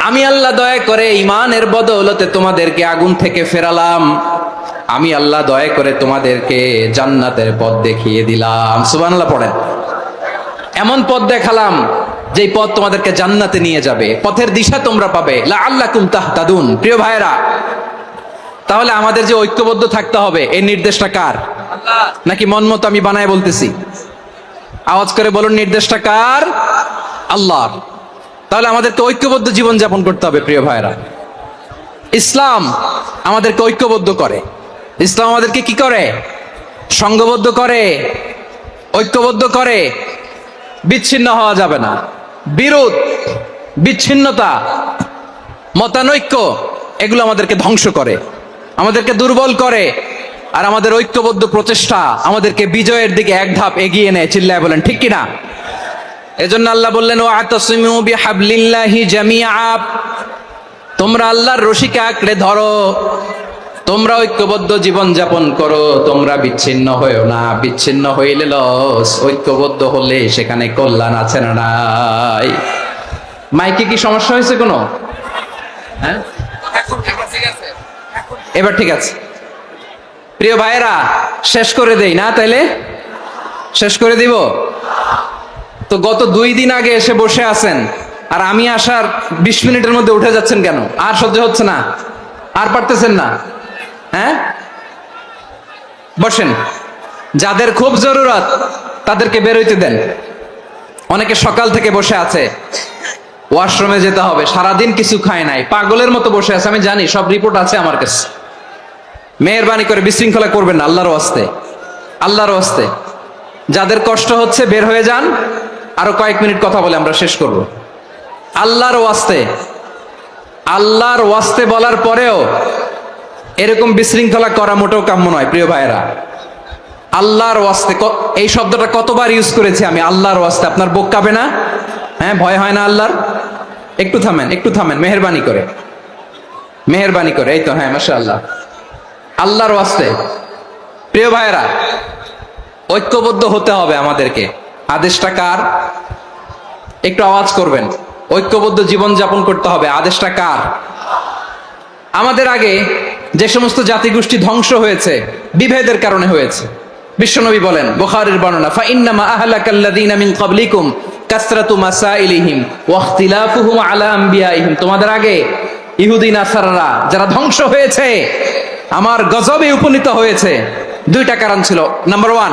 আমি আল্লাহ দয়া করে ইমানের বদৌলতে তোমাদেরকে আগুন থেকে ফেরালাম। আমি আল্লাহ দয়া করে তোমাদেরকে জান্নাতের পথ দেখিয়ে দিলাম। সুবহানাল্লাহ পড়েন। এমন পথ দেখালাম, যেই পথ তোমাদেরকে জান্নাতে নিয়ে যাবে। পথের দিশা তোমরা পাবে। লা আল্লাকুম তাহতাদুন। প্রিয় ভাইরা তাহলে আমাদের যে ঐক্যবদ্ধ থাকতে হবে এই নির্দেশটা কার? নাকি মন মতো আমি বানায় বলতেছি? আওয়াজ করে বলুন, নির্দেশটা কার? আল্লাহর। তাহলে আমাদেরকে ঐক্যবদ্ধ জীবন যাপন করতে হবে, প্রিয় ভাইরা ইসলাম আমাদেরকে ঐক্যবদ্ধ করে। ইসলাম আমাদেরকে কি করে? সংঘবদ্ধ করে, ঐক্যবদ্ধ করে। বিচ্ছিন্ন হওয়া যাবে না। বিরোধ, বিচ্ছিন্নতা, মতানৈক্য, এগুলো আমাদেরকে ধ্বংস করে। আমাদেরকে দুর্বল করে। আর আমাদের ঐক্যবদ্ধ প্রচেষ্টা আমাদেরকে বিজয়ের দিকে এক ধাপ এগিয়ে নেয়। চিল্লায় বলেন, ঠিক কিনা? এজন্য আল্লাহ বললেন ও জামিআ। তোমরা আল্লাহর রশিকে আঁকড়ে ধরো। তোমরা ঐক্যবদ্ধ জীবন যাপন করো। তোমরা বিচ্ছিন্ন হয়েও না। বিচ্ছিন্ন হইলে লস। ঐক্যবদ্ধ হলে সেখানে কল্যাণ আছে না নাই। মাইকে কি সমস্যা হয়েছে কোনো? হ্যাঁ? এবার ঠিক আছে। প্রিয় ভাইয়েরা, শেষ করে দেই না তাইলে? শেষ করে দিব? তো গত দুই দিন আগে এসে বসে আছেন, আর আমি আসার বিশ মিনিটের মধ্যে উঠে যাচ্ছেন কেন? আর সহ্য হচ্ছে না। আর পারতেছেন না। হ্যাঁ? বসেন। যাদের খুব জরুরত, তাদেরকে বেরোইতে দেন। অনেকে সকাল থেকে বসে আছে। ওয়াশরুমে যেতে হবে। সারাদিন কিছু খায় নাই। পাগলের মতো বসে আছে। আমি জানি, সব রিপোর্ট আছে আমার কাছে। মেহরবানি করে বিশৃঙ্খলা করবেন না, আল্লাহর ওয়াস্তে। আল্লাহর ওয়াস্তে। যাদের কষ্ট হচ্ছে, বের হয়ে যান। আরও কয়েক মিনিট কথা বলে আমরা শেষ করব। আল্লাহর ওয়াস্তে আল্লাহর ওয়াস্তে বলার পরেও এরকম বিশৃঙ্খলা করা মোটেও কাম্য নয়, প্রিয় ভাইয়েরা। আল্লাহর ওয়াস্তে এই শব্দটা কতবার ইউজ করেছি আমি? আল্লাহর ওয়াস্তে, আপনার বুক কাঁপে না? হ্যাঁ ভয় হয় না আল্লাহর? একটু থামেন একটু থামেন, মেহরবানি করে। মেহরবানি করে, এই তো হ্যাঁ মাসা আল্লাহ আল্লাহর ওয়াস্তে, প্রিয় ভাইয়েরা, ঐক্যবদ্ধ হতে হবে আমাদেরকে। আদেশটা কার? একটু আওয়াজ করবেন। ঐক্যবদ্ধ জীবন যাপন করতে হবে। আদেশটা কার? আমাদের আগে যে সমস্ত জাতিগোষ্ঠী ধ্বংস হয়েছে, বিভেদের কারণে হয়েছে। বিশ্বনবী বলেন, বুখারীর বর্ণনা ফা ইন্নামা আহলাকাল্লাযীনা মিন ক্বাবলিকুম কাসরাতু মাসাইলিহিম ওয়া ইখতিলাফুহুম আলা আম্বিয়াইহিম তোমাদের আগে ইহুদি, নাসারারা যারা ধ্বংস হয়েছে, আমার গজবে উপনীত হয়েছে, দুইটা কারণ ছিল। নাম্বার ওয়ান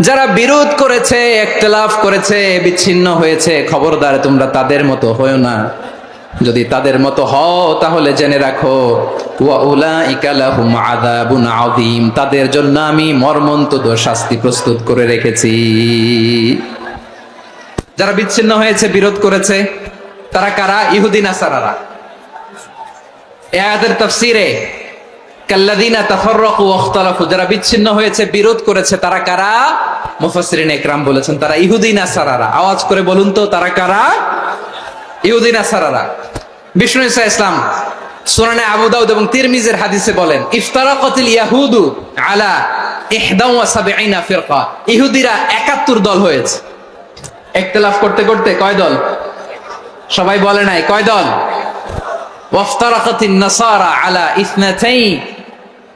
যারা বিরোধ করেছে, একতলাফ করেছে, বিচ্ছিন্ন হয়েছে, খবরদার তোমরা তাদের মতো হয়েও না। যদি তাদের মতো হও, তাহলে জেনে রাখো তাদের জন্য আমি মর্মন্তুদ শাস্তি প্রস্তুত করে রেখেছি। যারা বিচ্ছিন্ন হয়েছে, বিরোধ করেছে, তারা কারা? ইহুদি নাসারারা। এ আয়াতের তাফসীরে কাল্লাদিনা যারা বিচ্ছিন্ন হয়েছে, বিরোধ করেছে, তারা কারা? মুফাসসিরিন একরাম বলেছেন, তারা ইহুদি নাসারারা আওয়াজ করে বলুন তো, তারা কারা? ইহুদি নাসারারা বিষ্ণু ইসা ইসলাম সুনানে আবু দাউদ এবং তিরমিজের হাদিসে বলেন, ইফতারাকাতিল ইয়াহুদু আলা ইহদা ওয়া সাবঈনা ফিরকা। ইহুদিরা 71 দল হয়েছে। ইখতিলাফ করতে করতে কয় দল? সবাই বলে নাই, কয় দল? ওয়াফতারাকাতিন নাসারা আলা ইসনাতাইন।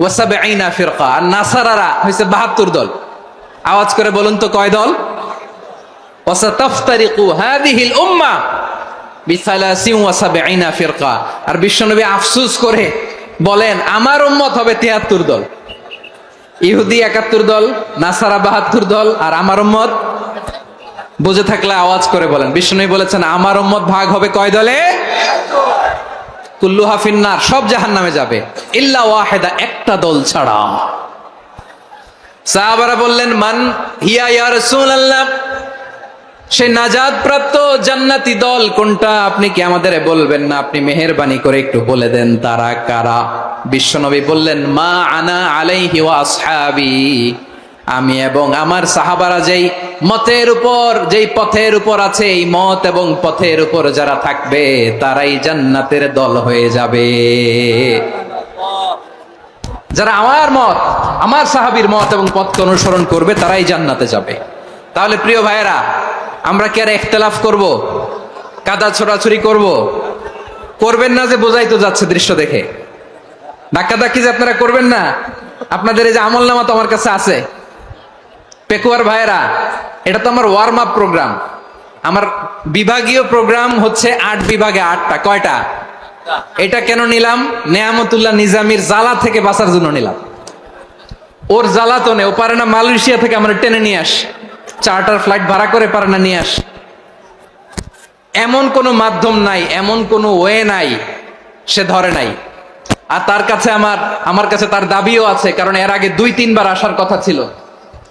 ওয়া সাবঈনা ফিরকা, আর নাসারারা হইছে 72 দল। আওয়াজ করে বলুন তো কয় দল? ওয়াসাতাফতারিকু আর বিশ্বনবী আফসোস করে বলেন, আমার উম্মত হবে 73 দল। ইহুদি 71 দল, নাসারা 72 দল, আর আমার উম্মত? বুঝে থাকলে আওয়াজ করে বলেন। বিষ্ণু বলেছেন, আমার উম্মত ভাগ হবে কয় দলে? কুল্লু হাফিন্নার সব জাহান নামে যাবে। ইল্লা ওয়াহেদা, একটা দল ছাড়া। সাহাবারা বললেন, মান হিয়া ইয়া সে নাজাদ প্রাপ্ত জান্নাতি দল কোনটা? আপনি কি আমাদের বলবেন না? আপনি মেহেরবানি করে একটু বলে দেন, তারা কারা? বিশ্বনবী বললেন, মা আনা আলাইহি ওয়া আসহাবি। আমি এবং আমার সাহাবারা যেই মতের উপর, যেই পথের উপর আছে এই মত এবং পথের উপর যারা থাকবে, তারাই জান্নাতের দল হয়ে যাবে। যারা আমার মত, আমার সাহাবীর মত এবং পথকে অনুসরণ করবে, তারাই জান্নাতে যাবে। তাহলে প্রিয় ভাইয়েরা, আমরা কি আর একতলাফ করব? কাদা ছোড়াছুরি করব? করবেন না যে বোঝাই তো যাচ্ছে দৃশ্য দেখে। ধাক্কা ধাক্কি যে আপনারা করবেন না। আপনাদের এই যে আমল নামা তো আমার কাছে আছে। পেকুয়ার ভাইয়েরা, এটা তো আমার ওয়ার্ম আপ প্রোগ্রাম আমার বিভাগীয় প্রোগ্রাম হচ্ছে আট বিভাগে আটটা, কয়টা? এটা কেন নিলাম? নেয়ামতুল্লাহ নিজামির জ্বালা থেকে বাঁচার জন্য নিলাম। ওর জ্বালাতনে ও পারে না মালয়েশিয়া থেকে আমরা টেনে নিয়ে আস। চার্টার ফ্লাইট ভাড়া করে পারে না নিয়ে আস। এমন কোনো মাধ্যম নাই, এমন কোনো ওয়ে নাই, সে ধরে নাই। আর তার কাছে আমার আমার কাছে তার দাবিও আছে, কারণ এর আগে দুই, তিনবার আসার কথা ছিল।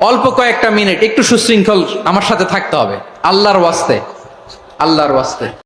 অল্প কয়েকটা মিনিট একটু সুশৃঙ্খল আমার সাথে থাকতে হবে। আল্লাহর ওয়াস্তে আল্লাহর ওয়াস্তে।